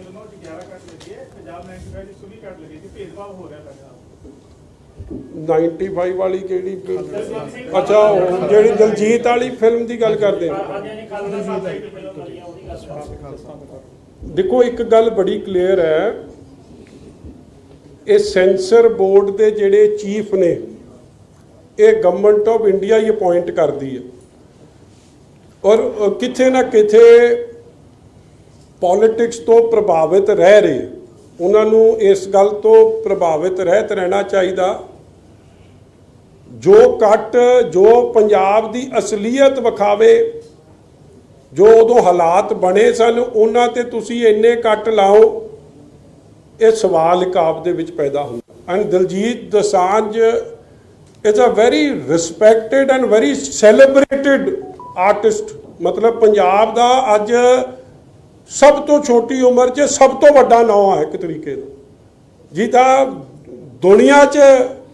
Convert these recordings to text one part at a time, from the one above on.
ਫਿਲਮਾਂ ਵਿੱਚ 11 ਕੱਟ ਲੱਗੇ ਪੰਜਾਬ 95 ਦੀ ਸੁਣੀ ਕੱਟ ਲੱਗੇ ਕਿ ਭੇਦਭਾਵ ਹੋ ਰਿਹਾ ਲੱਗਦਾ 95 ਵਾਲੀ ਕਿਹੜੀ? ਅੱਛਾ ਉਹ ਜਿਹੜੀ ਦਲਜੀਤ ਵਾਲੀ ਫਿਲਮ ਦੀ ਗੱਲ ਕਰਦੇ ਦੇਖੋ ਇੱਕ ਗੱਲ ਬੜੀ ਕਲੀਅਰ ਹੈ। ਇਹ ਸੈਂਸਰ ਬੋਰਡ ਦੇ ਜਿਹੜੇ ਚੀਫ ਨੇ ਇਹ ਗਵਰਨਮੈਂਟ ਆਫ ਇੰਡੀਆ ਹੀ ਅਪਾਇੰਟ ਕਰਦੀ ਹੈ। ਔਰ ਕਿਥੇ ਨਾ ਕਿਥੇ ਪੋਲਿਟਿਕਸ ਤੋਂ ਪ੍ਰਭਾਵਿਤ ਰਹਿ ਰਹੇ। ਉਹਨਾਂ ਨੂੰ ਇਸ ਗੱਲ ਤੋਂ ਪ੍ਰਭਾਵਿਤ ਰਹਿਤ ਰਹਿਣਾ ਚਾਹੀਦਾ। ਜੋ ਕੱਟ ਜੋ ਪੰਜਾਬ ਦੀ ਅਸਲੀਅਤ ਵਿਖਾਵੇ, ਜੋ ਉਦੋਂ ਹਾਲਾਤ ਬਣੇ ਸਨ, ਉਹਨਾਂ ਤੇ ਤੁਸੀਂ ਇੰਨੇ ਕੱਟ ਲਾਓ, ਇਹ ਸਵਾਲ ਇੱਕ ਆਪ ਦੇ ਵਿੱਚ ਪੈਦਾ ਹੁੰਦਾ। And Diljit Dosanjh is a very respected and very celebrated artist ਮਤਲਬ ਪੰਜਾਬ ਦਾ ਅੱਜ ਸਭ ਤੋਂ ਛੋਟੀ ਉਮਰ 'ਚ ਸਭ ਤੋਂ ਵੱਡਾ ਨਾਂ ਹੈ ਇੱਕ ਤਰੀਕੇ ਦਾ। ਜਿਹਦਾ ਦੁਨੀਆ 'ਚ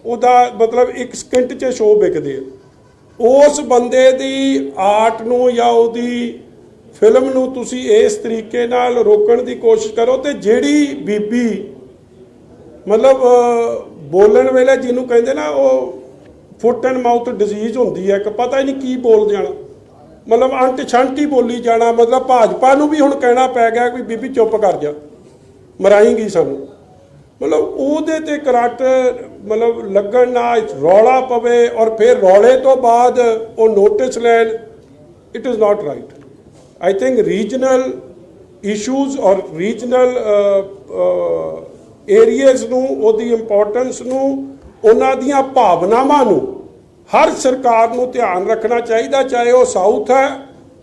ਉਹਦਾ ਮਤਲਬ ਇੱਕ ਸਕਿੰਟ 'ਚ ਸ਼ੋਅ ਵਿਕਦੇ ਆ। ਉਸ ਬੰਦੇ ਦੀ ਆਰਟ ਨੂੰ ਜਾਂ ਉਹਦੀ ਫਿਲਮ ਨੂੰ ਤੁਸੀਂ ਇਸ ਤਰੀਕੇ ਨਾਲ ਰੋਕਣ ਦੀ ਕੋਸ਼ਿਸ਼ ਕਰੋ ਤੇ ਜਿਹੜੀ ਬੀਬੀ ਮਤਲਬ ਬੋਲਣ ਵੇਲੇ ਜਿਹਨੂੰ ਕਹਿੰਦੇ ਨਾ ਉਹ ਫੁੱਟ ਐਂਡ ਮਾਊਥ ਡਿਜ਼ੀਜ਼ ਹੁੰਦੀ ਹੈ ਕਿ ਪਤਾ ਹੀ ਨਹੀਂ ਕੀ ਬੋਲ ਜਾਣਾ ਮਤਲਬ ਅੰਟ ਛੰਟੀ ਬੋਲੀ ਜਾਣਾ, ਮਤਲਬ ਭਾਜਪਾ ਨੂੰ ਵੀ ਹੁਣ ਕਹਿਣਾ ਪੈ ਗਿਆ ਕਿ ਬੀਬੀ ਚੁੱਪ ਕਰ ਜਾ। ਮਰਾਏਗੀ ਸਾਨੂੰ ਮਤਲਬ ਉਹਦੇ ਤੇ ਕਰੰਟ, ਮਤਲਬ ਲੱਗਣ ਨਾਲ ਰੌਲਾ ਪਵੇ ਔਰ ਫਿਰ ਰੌਲੇ ਤੋਂ ਬਾਅਦ ਉਹ ਨੋਟਿਸ ਲੈਣ it is not right I think regional issues ਔਰ ਰੀਜਨਲ ਏਰੀਆਜ਼ ਨੂੰ, ਉਹਦੀ ਇੰਪੋਰਟੈਂਸ ਨੂੰ, ਉਹਨਾਂ ਦੀਆਂ ਭਾਵਨਾਵਾਂ ਨੂੰ ਹਰ ਸਰਕਾਰ ਨੂੰ ਧਿਆਨ ਰੱਖਣਾ ਚਾਹੀਦਾ, ਚਾਹੇ ਉਹ ਸਾਊਥ ਹੈ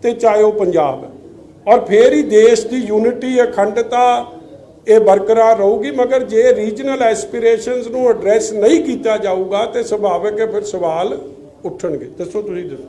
ਤੇ ਚਾਹੇ ਉਹ ਪੰਜਾਬ ਹੈ। ਔਰ ਫੇਰ ਹੀ ਦੇਸ਼ ਦੀ ਯੂਨਿਟੀ, ਅਖੰਡਤਾ ਇਹ ਬਰਕਰਾਰ ਰਹੂਗੀ, ਮਗਰ ਜੇ ਰੀਜਨਲ ਐਸਪੀਰੇਸ਼ਨਸ ਨੂੰ ਐਡਰੈਸ ਨਹੀਂ ਕੀਤਾ ਜਾਊਗਾ, ਤੇ ਸੁਭਾਵਿਕ ਹੈ ਫਿਰ ਸਵਾਲ ਉੱਠਣਗੇ। ਦੱਸੋ ਤੁਸੀਂ ਦੱਸੋ।